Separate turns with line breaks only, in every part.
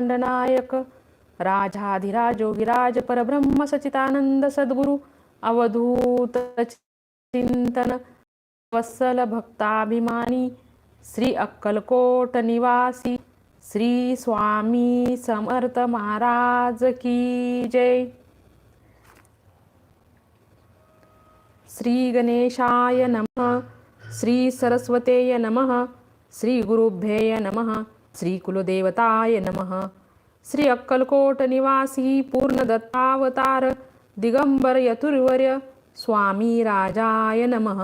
ब्रह्मांडनायक राजाधिराजोगिराज परब्रह्म सचितानंद सद्गुरु अवधूत चिंतन वत्सल भक्ताभिमानी श्री अक्कलकोट निवासी श्री स्वामी समर्थ महाराज की जय श्री गणेशाय नमः श्री सरस्वतेय नमः श्री गुरुभ्येय नमः श्री कुलदेवताय नमः। श्री अक्कलकोट निवासी पूर्णदत्तावतार दिगंबर यतुर्वर्य स्वामी राजाय नमः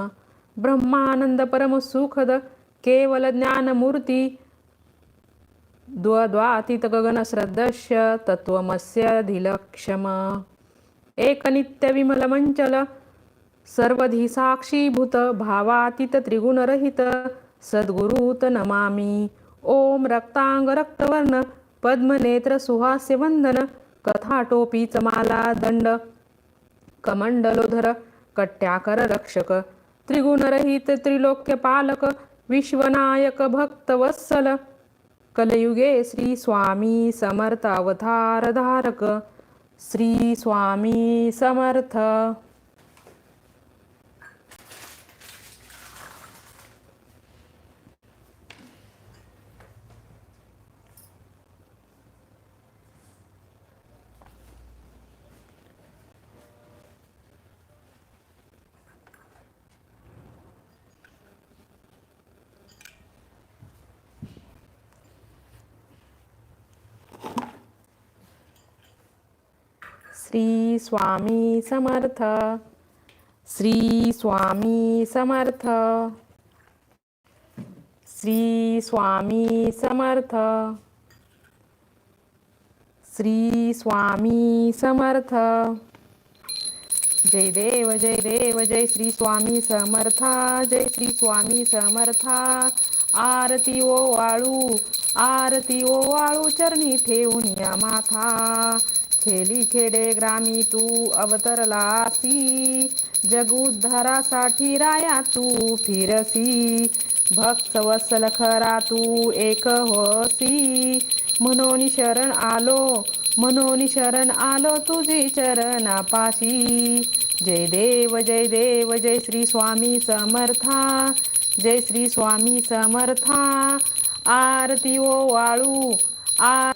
ब्रह्मानंद परमसुखद केवल ज्ञानमूर्ती एकनित्यविमलमञ्चल सर्वधिसाक्षीभूत भावातीत त्रिगुणरहित सद्गुरुत नमामि। ओम रक्तांग रक्तवर्ण पद्मनेत्र सुहास्य वंदन कथाटोपीच चमाला दंड कमंडलोधर कट्याकर रक्षक त्रिगुणरहित त्रिलोक्य पालक विश्वनायक भक्तवत्सल कलयुगे श्री स्वामी समर्थ अवतार धारक श्री स्वामी समर्थ। श्री स्वामी समर्थ. श्री स्वामी समर्थ. श्री स्वामी समर्थ. श्री स्वामी समर्थ. जय देव जय देव जय श्री स्वामी समर्था. जय श्री स्वामी समर्था. आरती ओ वाळू आरती ओ वाळू चरणी ठेवून या माथा. खेलीखेडे ग्रामी तू अवतरलासी. जगुद्धारासाठी राया तू फिरसी. भक्त वसल खरा तू एक होसी. म्हणून शरण आलो म्हणून शरण आलो तुझी चरणापाशी. जय देव जय देव जय श्री स्वामी समर्था जय श्री स्वामी समर्था. आरती ओ वाळू आ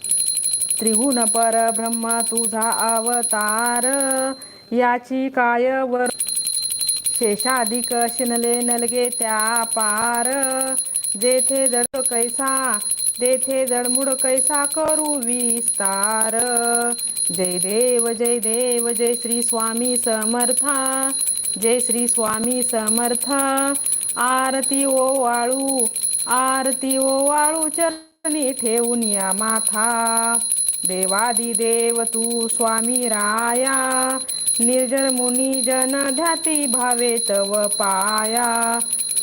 त्रिगुण परब्रह्म तुझा अवतार. याची काय वर शेषाधिक शिनले नलगे त्या पार. जेथे जड कैसा तेथे जडमुड कैसा करू विस्तार. जय देव जय देव जय श्री स्वामी समर्था. जय श्री स्वामी समर्था. आरती ओ वाळू आरती ओ वाळू चरणी ठेवून या माथा. देवादिदेव तू स्वामी राया निर्जर मुनी जन ध्याती भावे तव पाया.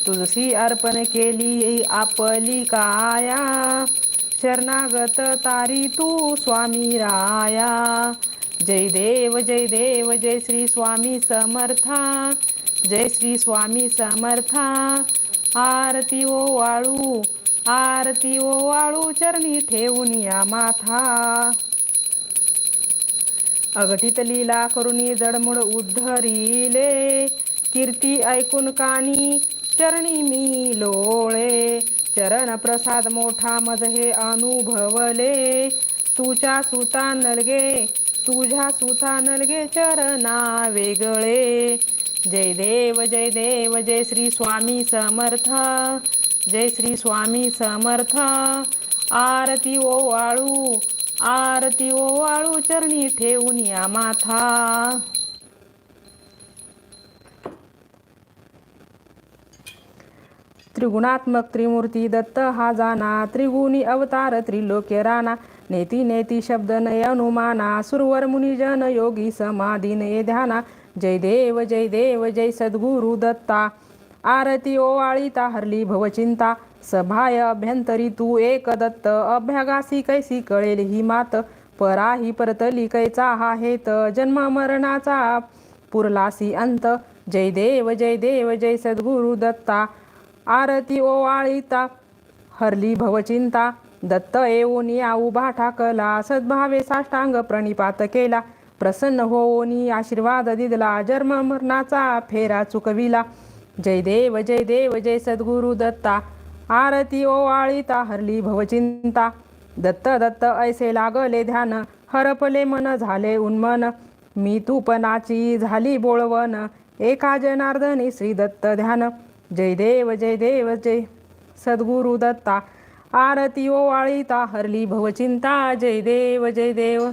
तुलसी अर्पण केली आपली काया शरणागत तारी तू स्वामी राया. जय देव जय देव जय श्री स्वामी समर्था जय श्री स्वामी समर्था. आरती ओ वाळू आरती ओ वाळू चरणी ठेवून या माथा. अघटित लीला करुणी जडमुड उद्धरिले. कीर्ती ऐकून कानी चरणी मी लोळे. चरण प्रसाद मोठा मज हे अनुभवले. तुझ्या सुता नलगे तुझ्या सुता नलगे चरणा वेगळे. जय देव जय देव जय श्री स्वामी समर्थ. जय श्री स्वामी समर्थ. आरती ओ वाळू आरती ओ वाळू चरणी ठेवून या माथा. त्रिगुणात्मक त्रिमूर्ती दत्त हा जाना त्रिगुणी अवतार त्रिलोक्य राणा. नेती नेती शब्द नय अनुमाना सुरवर मुनिजन योगी समाधी नये ध्याना. जय देव जय देव जय सद्गुरु दत्ता. आरती ओवाळीता हरली भवचिंता. सभाय अभ्यंतरी तू एक दत्त. अभ्यागासी कैसी कळेल ही मात. पराही परतली कैचा हा हेत. जन्म मरणाचा पुरलासी अंत. जय देव जय देव जय सद्गुरु दत्ता. आरती ओवाळीता हरली भवचिंता. दत्त येऊनी उभा ठाकला सद्भावे साष्टांग प्रणिपात केला. प्रसन्न होऊनी आशीर्वाद दिदला. जन्म मरणाचा फेरा चुकविला. जय देव जय देव जय सद्गुरु दत्ता. आरती ओवाळीता हरली भवचिंता. दत्त दत्त ऐसे लागले ध्यान हरपले मन झाले उन्मन. मी तूपनाची झाली बोळवन एका जनार्दनी श्री दत्त ध्यान. जय देव जय देव जय सद्गुरु दत्ता. आरती ओवाळीता हरली भवचिंता. जय देव जय देव.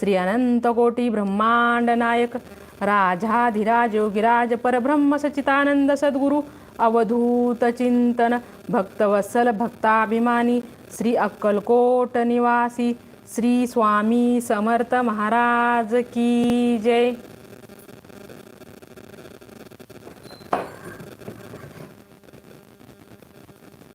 श्री अनंत कोटी ब्रह्मांड नायक राजाधिराज योगिराज परब्रह्म सचितानंद सद्गुरु अवधूत चिंतन भक्तवत्सल भक्ताभिमानी श्री अक्कलकोट निवासी श्री स्वामी समर्थ महाराज की जय।